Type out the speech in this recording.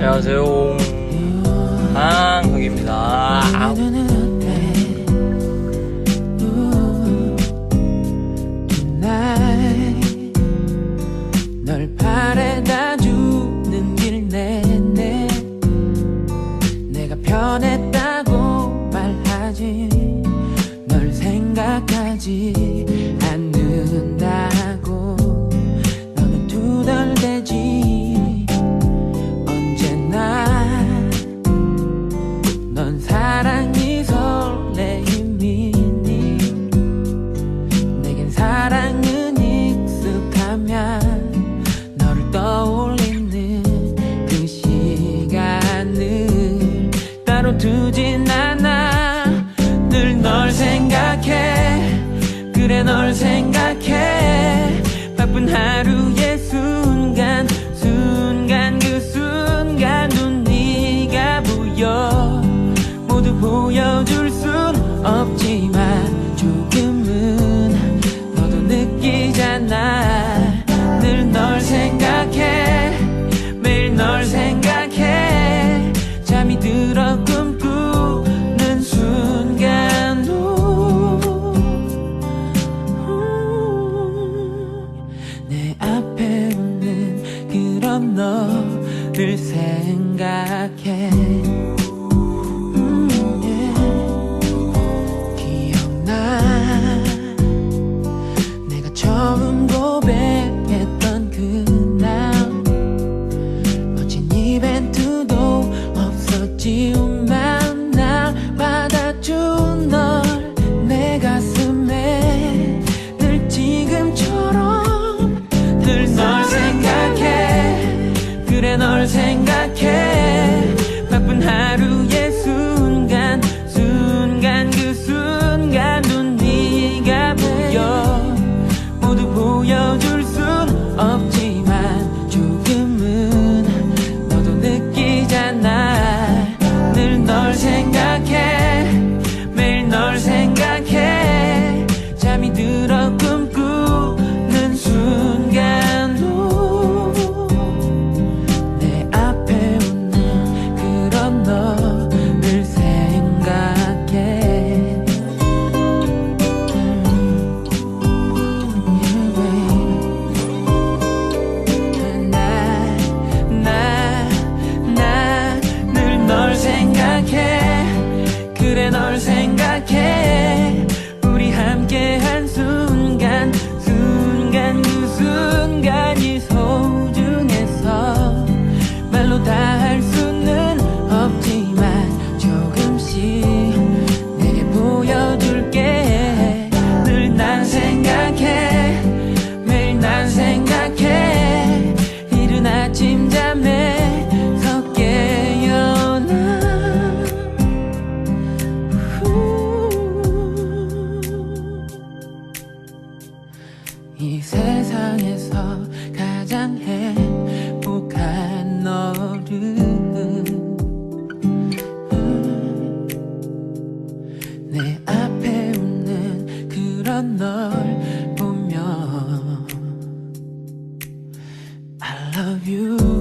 안녕하세요. 한국입니다. 변했다고 말하지 널 생각하지 두진 않아. 늘 널 생각해. 그래 널 생각해 너를 생각해. 음, yeah. 기억나? 내가 처음 고백했던 그날 멋진 이벤트도 없었지 세상에서 가장 행복한 너를 음, 내 앞에 웃는 그런 널 보며 I love you.